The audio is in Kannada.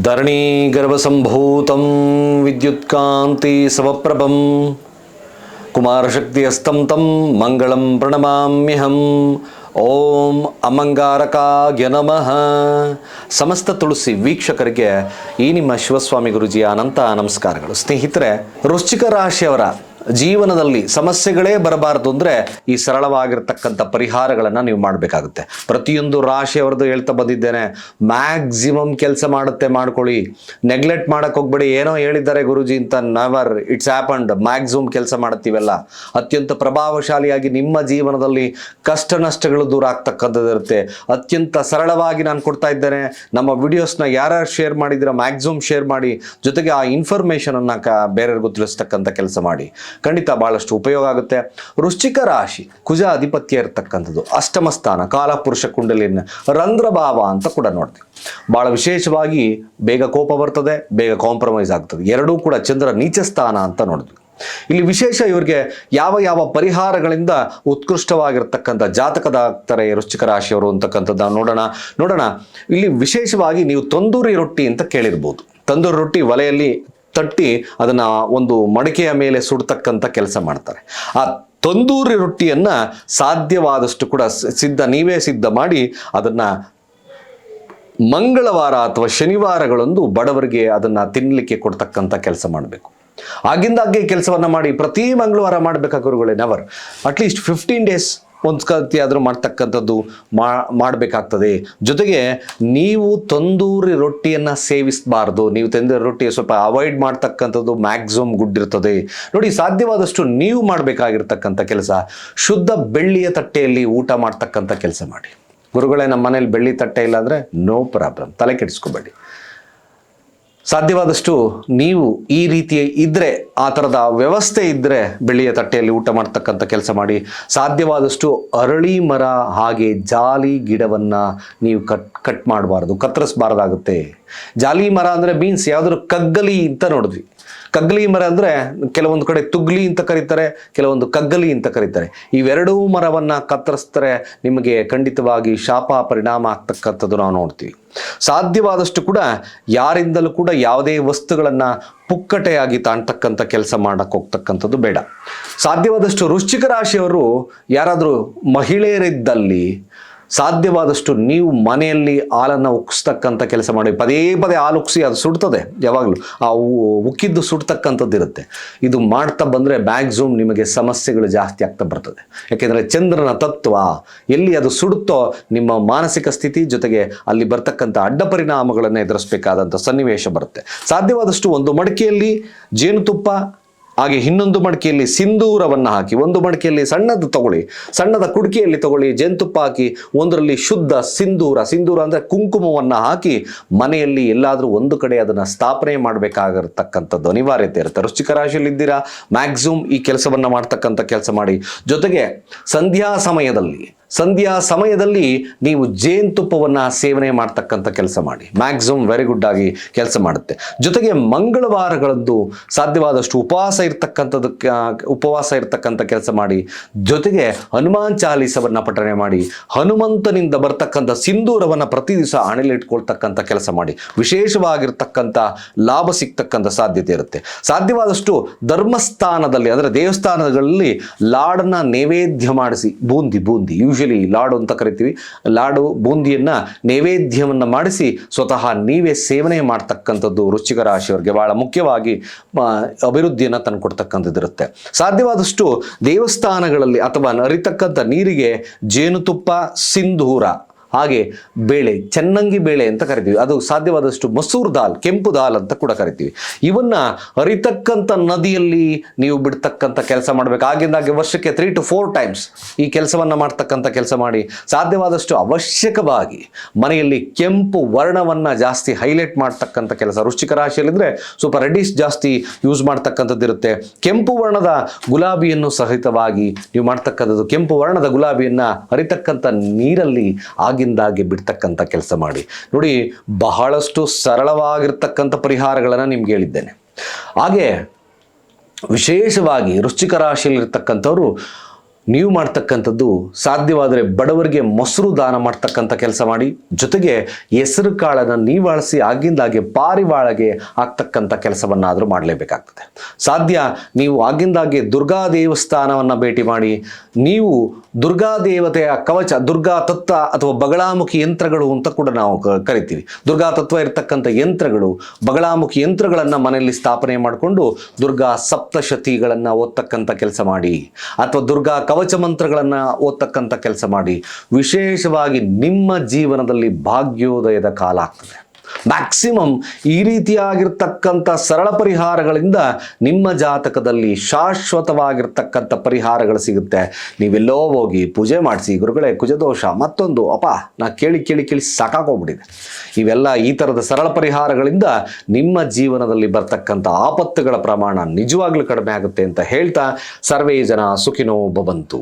ಧರಣಿ ಗರ್ಭಸಂಭೂತಂ ವಿದ್ಯುತ್ಕಾಂತಿ ಸಮಪ್ರಭಂ ಕುಮಾರಶಕ್ತಿಯಸ್ತಂ ತಂ ಮಂಗಳಂ ಪ್ರಣಮಾಮ್ಯಹಂ. ಓಂ ಅಮಂಗಾರಕಾಗ್ಯ ನಮಃ. ಸಮಸ್ತ ತುಳಸಿ ವೀಕ್ಷಕರಿಗೆ ಈ ನಿಮ್ಮ ಶಿವಸ್ವಾಮಿ ಗುರುಜಿಯ ಅನಂತ ನಮಸ್ಕಾರಗಳು. ಸ್ನೇಹಿತರೆ, ವೃಶ್ಚಿಕ ರಾಶಿಯವರ ಜೀವನದಲ್ಲಿ ಸಮಸ್ಯೆಗಳೇ ಬರಬಾರದು ಅಂದರೆ ಈ ಸರಳವಾಗಿರ್ತಕ್ಕಂಥ ಪರಿಹಾರಗಳನ್ನು ನೀವು ಮಾಡಬೇಕಾಗುತ್ತೆ. ಪ್ರತಿಯೊಂದು ರಾಶಿಯವರದ್ದು ಹೇಳ್ತಾ ಬಂದಿದ್ದೇನೆ ಮ್ಯಾಕ್ಸಿಮಮ್ ಕೆಲಸ ಮಾಡುತ್ತೆ ಮಾಡ್ಕೊಳ್ಳಿ. ನೆಗ್ಲೆಕ್ಟ್ ಮಾಡಕ್ಕೆ ಹೋಗ್ಬೇಡಿ, ಏನೋ ಹೇಳಿದ್ದಾರೆ ಗುರುಜಿ ಅಂತ ನವರ್ ಇಟ್ಸ್ ಆ್ಯಪಂಡ್ ಮ್ಯಾಕ್ಸಿಮಮ್ ಕೆಲಸ ಮಾಡ್ತೀವಲ್ಲ. ಅತ್ಯಂತ ಪ್ರಭಾವಶಾಲಿಯಾಗಿ ನಿಮ್ಮ ಜೀವನದಲ್ಲಿ ಕಷ್ಟ ನಷ್ಟಗಳು ದೂರ ಆಗ್ತಕ್ಕಂಥದ್ದು ಇರುತ್ತೆ. ಅತ್ಯಂತ ಸರಳವಾಗಿ ನಾನು ಕೊಡ್ತಾ ಇದ್ದೇನೆ, ನಮ್ಮ ವಿಡಿಯೋಸ್ನ ಯಾರ್ಯಾರು ಶೇರ್ ಮಾಡಿದ್ರೆ ಮ್ಯಾಕ್ಸಿಮಮ್ ಶೇರ್ ಮಾಡಿ, ಜೊತೆಗೆ ಆ ಇನ್ಫಾರ್ಮೇಷನನ್ನು ಕ ಬೇರೆಯವ್ರಿಗೂ ತಿಳಿಸ್ತಕ್ಕಂಥ ಕೆಲಸ ಮಾಡಿ. ಖಂಡಿತ ಭಾಳಷ್ಟು ಉಪಯೋಗ ಆಗುತ್ತೆ. ವೃಶ್ಚಿಕ ರಾಶಿ ಕುಜ ಅಧಿಪತ್ಯ ಇರತಕ್ಕಂಥದ್ದು. ಅಷ್ಟಮ ಸ್ಥಾನ, ಕಾಲಪುರುಷ ಕುಂಡಲಿನ ರಂಧ್ರಭಾವ ಅಂತ ಕೂಡ ನೋಡ್ತೀವಿ. ಭಾಳ ವಿಶೇಷವಾಗಿ ಬೇಗ ಕೋಪ ಬರ್ತದೆ, ಬೇಗ ಕಾಂಪ್ರಮೈಸ್ ಆಗ್ತದೆ. ಎರಡೂ ಕೂಡ ಚಂದ್ರ ನೀಚ ಸ್ಥಾನ ಅಂತ ನೋಡಿದ್ವಿ. ಇಲ್ಲಿ ವಿಶೇಷ ಇವರಿಗೆ ಯಾವ ಯಾವ ಪರಿಹಾರಗಳಿಂದ ಉತ್ಕೃಷ್ಟವಾಗಿರ್ತಕ್ಕಂಥ ಜಾತಕದ ಆಗ್ತಾರೆ ವೃಶ್ಚಿಕ ರಾಶಿಯವರು ಅಂತಕ್ಕಂಥದ್ದು ನೋಡೋಣ. ನೋಡೋಣ. ಇಲ್ಲಿ ವಿಶೇಷವಾಗಿ ನೀವು ತಂದೂರಿ ರೊಟ್ಟಿ ಅಂತ ಕೇಳಿರ್ಬೋದು. ತಂದೂರಿ ರೊಟ್ಟಿ ಒಲೆಯಲ್ಲಿ ತಟ್ಟಿ ಅದನ್ನ ಒಂದು ಮಡಕೆಯ ಮೇಲೆ ಸುಡ್ತಕ್ಕಂಥ ಕೆಲಸ ಮಾಡ್ತಾರೆ. ಆ ತಂದೂರಿ ರೊಟ್ಟಿಯನ್ನ ಸಾಧ್ಯವಾದಷ್ಟು ಕೂಡ ಸಿದ್ಧ, ನೀವೇ ಸಿದ್ಧ ಮಾಡಿ ಅದನ್ನ ಮಂಗಳವಾರ ಅಥವಾ ಶನಿವಾರಗಳಂದು ಬಡವರಿಗೆ ಅದನ್ನ ತಿನ್ನಲಿಕ್ಕೆ ಕೊಡ್ತಕ್ಕಂಥ ಕೆಲಸ ಮಾಡಬೇಕು. ಆಗಿಂದಾಗ್ಗೆ ಕೆಲಸವನ್ನ ಮಾಡಿ ಪ್ರತಿ ಮಂಗಳವಾರ ಮಾಡಬೇಕಾ never never at least fifteen days ಒಂದು ಆದರೂ ಮಾಡ್ತಕ್ಕಂಥದ್ದು ಮಾಡಬೇಕಾಗ್ತದೆ. ಜೊತೆಗೆ ನೀವು ತಂದೂರಿ ರೊಟ್ಟಿಯನ್ನು ಸೇವಿಸಬಾರ್ದು. ನೀವು ತಂದೂರಿ ರೊಟ್ಟಿ ಸ್ವಲ್ಪ ಅವಾಯ್ಡ್ ಮಾಡ್ತಕ್ಕಂಥದ್ದು ಮ್ಯಾಕ್ಸಿಮಮ್ ಗುಡ್ ಇರ್ತದೆ. ನೋಡಿ, ಸಾಧ್ಯವಾದಷ್ಟು ನೀವು ಮಾಡಬೇಕಾಗಿರ್ತಕ್ಕಂಥ ಕೆಲಸ, ಶುದ್ಧ ಬೆಳ್ಳಿಯ ತಟ್ಟೆಯಲ್ಲಿ ಊಟ ಮಾಡ್ತಕ್ಕಂಥ ಕೆಲಸ ಮಾಡಿ. ಗುರುಗಳೇ ನಮ್ಮ ಮನೇಲಿ ಬೆಳ್ಳಿ ತಟ್ಟೆ ಇಲ್ಲ ಅಂದರೆ ನೋ ಪ್ರಾಬ್ಲಮ್ ತಲೆ ಕೆಡಿಸ್ಕೋಬೇಡಿ. ಸಾಧ್ಯವಾದಷ್ಟು ನೀವು ಈ ರೀತಿ ಇದ್ದರೆ ಆ ಥರದ ವ್ಯವಸ್ಥೆ ಇದ್ದರೆ ಬೆಳ್ಳಿಯ ತಟ್ಟೆಯಲ್ಲಿ ಊಟ ಮಾಡ್ತಕ್ಕಂಥ ಕೆಲಸ ಮಾಡಿ, ಸಾಧ್ಯವಾದಷ್ಟು ಅರಳಿ ಮರ ಹಾಗೆ ಜಾಲಿ ಗಿಡವನ್ನು ನೀವು ಕಟ್ ಕಟ್ ಮಾಡಬಾರ್ದು, ಕತ್ತರಿಸಬಾರ್ದಾಗುತ್ತೆ. ಜಾಲಿ ಮರ ಅಂದರೆ ಮೀನ್ಸ್ ಯಾವುದಾದ್ರು ಕಗ್ಗಲಿ ಅಂತ ನೋಡಿದ್ವಿ. ಕಗ್ಗಲಿ ಮರ ಅಂದರೆ ಕೆಲವೊಂದು ಕಡೆ ತುಗ್ಲಿ ಅಂತ ಕರೀತಾರೆ, ಕೆಲವೊಂದು ಕಗ್ಗಲಿ ಅಂತ ಕರೀತಾರೆ. ಇವೆರಡೂ ಮರವನ್ನು ಕತ್ತರಿಸ್ತಾರೆ, ನಿಮಗೆ ಖಂಡಿತವಾಗಿ ಶಾಪ ಪರಿಣಾಮ ಆಗ್ತಕ್ಕಂಥದ್ದು ನಾವು ನೋಡ್ತೀವಿ. ಸಾಧ್ಯವಾದಷ್ಟು ಕೂಡ ಯಾರಿಂದಲೂ ಕೂಡ ಯಾವುದೇ ವಸ್ತುಗಳನ್ನು ಪುಕ್ಕಟೆಯಾಗಿ ತಾಣ್ತಕ್ಕಂಥ ಕೆಲಸ ಮಾಡಕ್ಕೆ ಹೋಗ್ತಕ್ಕಂಥದ್ದು ಬೇಡ. ಸಾಧ್ಯವಾದಷ್ಟು ವೃಶ್ಚಿಕ ರಾಶಿಯವರು ಯಾರಾದರೂ ಮಹಿಳೆಯರಿದ್ದಲ್ಲಿ ಸಾಧ್ಯವಾದಷ್ಟು ನೀವು ಮನೆಯಲ್ಲಿ ಹಾಲನ್ನು ಉಕ್ಸ್ತಕ್ಕಂಥ ಕೆಲಸ ಮಾಡಿ, ಪದೇ ಪದೇ ಹಾಲು ಉಕ್ಸಿ ಅದು ಸುಡ್ತದೆ, ಯಾವಾಗಲೂ. ಆ ಉಕ್ಕಿದ್ದು ಸುಡ್ತಕ್ಕಂಥದ್ದು ಇರುತ್ತೆ ಇದು ಮಾಡ್ತಾ ಬಂದರೆ ಮ್ಯಾಕ್ಸಿಮಮ್ ನಿಮಗೆ ಸಮಸ್ಯೆಗಳು ಜಾಸ್ತಿ ಆಗ್ತಾ ಬರ್ತದೆ. ಯಾಕೆಂದರೆ ಚಂದ್ರನ ತತ್ವ, ಎಲ್ಲಿ ಅದು ಸುಡುತ್ತೋ ನಿಮ್ಮ ಮಾನಸಿಕ ಸ್ಥಿತಿ ಜೊತೆಗೆ ಅಲ್ಲಿ ಬರ್ತಕ್ಕಂಥ ಅಡ್ಡ ಪರಿಣಾಮಗಳನ್ನು ಎದುರಿಸಬೇಕಾದಂಥ ಸನ್ನಿವೇಶ ಬರುತ್ತೆ. ಸಾಧ್ಯವಾದಷ್ಟು ಒಂದು ಮಡಿಕೆಯಲ್ಲಿ ಜೇನುತುಪ್ಪ ಹಾಗೆ ಇನ್ನೊಂದು ಮಡಿಕೆಯಲ್ಲಿ ಸಿಂಧೂರವನ್ನು ಹಾಕಿ, ಒಂದು ಮಡಿಕೆಯಲ್ಲಿ ಸಣ್ಣದು ತಗೊಳ್ಳಿ. ಸಣ್ಣದ ಕುಡಿಕೆಯಲ್ಲಿ ತಗೊಳ್ಳಿ, ಜೇನುತುಪ್ಪ ಹಾಕಿ, ಒಂದರಲ್ಲಿ ಶುದ್ಧ ಸಿಂಧೂರ ಸಿಂಧೂರ ಅಂದರೆ ಕುಂಕುಮವನ್ನು ಹಾಕಿ ಮನೆಯಲ್ಲಿ ಎಲ್ಲಾದರೂ ಒಂದು ಕಡೆ ಅದನ್ನು ಸ್ಥಾಪನೆ ಮಾಡಬೇಕಾಗಿರ್ತಕ್ಕಂಥದ್ದು ಅನಿವಾರ್ಯತೆ ಇರುತ್ತೆ. ವೃಶ್ಚಿಕ ರಾಶಿಯಲ್ಲಿದ್ದೀರಾ ಮ್ಯಾಕ್ಸಿಮಮ್ ಈ ಕೆಲಸವನ್ನು ಮಾಡ್ತಕ್ಕಂಥ ಕೆಲಸ ಮಾಡಿ. ಜೊತೆಗೆ ಸಂಧ್ಯಾ ಸಮಯದಲ್ಲಿ ಸಂಧ್ಯಾ ಸಮಯದಲ್ಲಿ ನೀವು ಜೇನುತುಪ್ಪವನ್ನು ಸೇವನೆ ಮಾಡ್ತಕ್ಕಂಥ ಕೆಲಸ ಮಾಡಿ. ಮ್ಯಾಕ್ಸಿಮಮ್ ವೆರಿ ಗುಡ್ ಆಗಿ ಕೆಲಸ ಮಾಡುತ್ತೆ. ಜೊತೆಗೆ ಮಂಗಳವಾರಗಳದ್ದು ಸಾಧ್ಯವಾದಷ್ಟು ಉಪವಾಸ ಇರ್ತಕ್ಕಂಥದ್ದು ಉಪವಾಸ ಇರ್ತಕ್ಕಂಥ ಕೆಲಸ ಮಾಡಿ, ಜೊತೆಗೆ ಹನುಮಾನ್ ಚಾಲೀಸವನ್ನು ಪಠಣೆ ಮಾಡಿ, ಹನುಮಂತನಿಂದ ಬರ್ತಕ್ಕಂಥ ಸಿಂಧೂರವನ್ನು ಪ್ರತಿ ದಿವಸ ಹಣೆಲಿಟ್ಕೊಳ್ತಕ್ಕಂಥ ಕೆಲಸ ಮಾಡಿ. ವಿಶೇಷವಾಗಿರ್ತಕ್ಕಂಥ ಲಾಭ ಸಿಗ್ತಕ್ಕಂಥ ಸಾಧ್ಯತೆ ಇರುತ್ತೆ. ಸಾಧ್ಯವಾದಷ್ಟು ಧರ್ಮಸ್ಥಾನದಲ್ಲಿ, ಅಂದರೆ ದೇವಸ್ಥಾನಗಳಲ್ಲಿ ಲಾಡನ್ನ ನೈವೇದ್ಯ ಮಾಡಿಸಿ, ಬೂಂದಿ ಬೂಂದಿ ಯೂಶಲಿ ಲಾಡು ಅಂತ ಕರಿತೀವಿ. ಲಾಡು ಬೂಂದಿಯನ್ನ ನೈವೇದ್ಯವನ್ನು ಮಾಡಿಸಿ ಸ್ವತಃ ನೀವೇ ಸೇವನೆ ಮಾಡ್ತಕ್ಕಂಥದ್ದು ವೃಶ್ಚಿಕ ರಾಶಿಯವರಿಗೆ ಬಹಳ ಮುಖ್ಯವಾಗಿ ಅಭಿವೃದ್ಧಿಯನ್ನು ತಂದುಕೊಡ್ತಕ್ಕಂಥದ್ದಿರುತ್ತೆ ಸಾಧ್ಯವಾದಷ್ಟು ದೇವಸ್ಥಾನಗಳಲ್ಲಿ ಅಥವಾ ನರಿತಕ್ಕಂಥ ನೀರಿಗೆ ಜೇನುತುಪ್ಪ, ಸಿಂಧೂರ ಹಾಗೆ ಬೇಳೆ, ಚೆನ್ನಂಗಿ ಬೇಳೆ ಅಂತ ಕರಿತೀವಿ. ಅದು ಸಾಧ್ಯವಾದಷ್ಟು ಮಸೂರ್ ದಾಲ್, ಕೆಂಪು ದಾಲ್ ಅಂತ ಕೂಡ ಕರಿತೀವಿ. ಇವನ್ನ ಅರಿತಕ್ಕಂತ ನದಿಯಲ್ಲಿ ನೀವು ಬಿಡ್ತಕ್ಕಂಥ ಕೆಲಸ ಮಾಡಬೇಕು. ಆಗಿಂದಾಗೆ ವರ್ಷಕ್ಕೆ ತ್ರೀ ಟು ಫೋರ್ ಟೈಮ್ಸ್ ಈ ಕೆಲಸವನ್ನು ಮಾಡ್ತಕ್ಕಂಥ ಕೆಲಸ ಮಾಡಿ ಸಾಧ್ಯವಾದಷ್ಟು ಅವಶ್ಯಕವಾಗಿ ಮನೆಯಲ್ಲಿ ಕೆಂಪು ವರ್ಣವನ್ನು ಜಾಸ್ತಿ ಹೈಲೈಟ್ ಮಾಡ್ತಕ್ಕಂಥ ಕೆಲಸ. ವೃಶ್ಚಿಕ ರಾಶಿಯಲ್ಲಿದ್ದರೆ ಸ್ವಲ್ಪ ರೆಡ್ಡಿಸ್ ಜಾಸ್ತಿ ಯೂಸ್ ಮಾಡ್ತಕ್ಕಂಥದ್ದು ಇರುತ್ತೆ. ಕೆಂಪು ವರ್ಣದ ಗುಲಾಬಿಯನ್ನು ಸಹಿತವಾಗಿ ನೀವು ಮಾಡ್ತಕ್ಕಂಥದ್ದು ಕೆಂಪು ವರ್ಣದ ಗುಲಾಬಿಯನ್ನು ಅರಿತಕ್ಕಂಥ ನೀರಲ್ಲಿ ಆಗಿಂದಾಗೆ ಬಿಡ್ತಕ್ಕಂಥ ಕೆಲಸ ಮಾಡಿ. ನೋಡಿ, ಬಹಳಷ್ಟು ಸರಳವಾಗಿರ್ತಕ್ಕಂಥ ಪರಿಹಾರಗಳನ್ನು ನಿಮ್ಗೆ ಹೇಳಿದ್ದೇನೆ. ಹಾಗೆ ವಿಶೇಷವಾಗಿ ರುಚಿಕ ರಾಶಿಯಲ್ಲಿರ್ತಕ್ಕಂಥವ್ರು ನೀವು ಮಾಡ್ತಕ್ಕಂಥದ್ದು ಸಾಧ್ಯವಾದರೆ ಬಡವರಿಗೆ ಮೊಸರು ದಾನ ಮಾಡ್ತಕ್ಕಂಥ ಕೆಲಸ ಮಾಡಿ, ಜೊತೆಗೆ ಹೆಸರು ಕಾಳನ್ನು ನೀವಾಳಿಸಿ ಆಗಿಂದಾಗೆ ಪಾರಿವಾಳಗೆ ಆಗ್ತಕ್ಕಂಥ ಕೆಲಸವನ್ನಾದರೂ ಮಾಡಲೇಬೇಕಾಗ್ತದೆ. ಸಾಧ್ಯ, ನೀವು ಆಗಿಂದಾಗೆ ದುರ್ಗಾ ದೇವಸ್ಥಾನವನ್ನು ಭೇಟಿ ಮಾಡಿ, ನೀವು ದುರ್ಗಾ ದೇವತೆಯ ಕವಚ, ದುರ್ಗಾ ತತ್ವ ಅಥವಾ ಬಗಳಾಮುಖಿ ಯಂತ್ರಗಳು ಅಂತ ಕೂಡ ನಾವು ಕರಿತೀವಿ. ದುರ್ಗಾ ತತ್ವ ಇರತಕ್ಕಂಥ ಯಂತ್ರಗಳು ಬಗಳಾಮುಖಿ ಯಂತ್ರಗಳನ್ನು ಮನೆಯಲ್ಲಿ ಸ್ಥಾಪನೆ ಮಾಡಿಕೊಂಡು ದುರ್ಗಾ ಸಪ್ತಶತಿಗಳನ್ನು ಓದ್ತಕ್ಕಂಥ ಕೆಲಸ ಮಾಡಿ, ಅಥವಾ ದುರ್ಗಾ ಕವಚ ಮಂತ್ರಗಳನ್ನು ಓದ್ತಕ್ಕಂಥ ಕೆಲಸ ಮಾಡಿ. ವಿಶೇಷವಾಗಿ ನಿಮ್ಮ ಜೀವನದಲ್ಲಿ ಭಾಗ್ಯೋದಯದ ಕಾಲ ಆಗ್ತದೆ. ಮ್ಯಾಕ್ಸಿಮಮ್ ಈ ರೀತಿಯಾಗಿರ್ತಕ್ಕಂಥ ಸರಳ ಪರಿಹಾರಗಳಿಂದ ನಿಮ್ಮ ಜಾತಕದಲ್ಲಿ ಶಾಶ್ವತವಾಗಿರ್ತಕ್ಕಂಥ ಪರಿಹಾರಗಳು ಸಿಗುತ್ತೆ. ನೀವೆಲ್ಲೋ ಹೋಗಿ ಪೂಜೆ ಮಾಡಿಸಿ, ಗುರುಗಳೇ, ಕುಜದೋಷ, ಮತ್ತೊಂದು, ಅಪ್ಪ, ನಾ ಕೇಳಿ ಕೇಳಿ ಕೇಳಿ ಸಾಕಾಗೋಗ್ಬಿಟ್ಟಿದೆ ಇವೆಲ್ಲ ಈ ಥರದ ಸರಳ ಪರಿಹಾರಗಳಿಂದ ನಿಮ್ಮ ಜೀವನದಲ್ಲಿ ಬರ್ತಕ್ಕಂಥ ಆಪತ್ತುಗಳ ಪ್ರಮಾಣ ನಿಜವಾಗ್ಲೂ ಕಡಿಮೆ ಆಗುತ್ತೆ ಅಂತ ಹೇಳ್ತಾ ಸರ್ವೇ ಜನ ಸುಖಿನೋ ಭವಂತು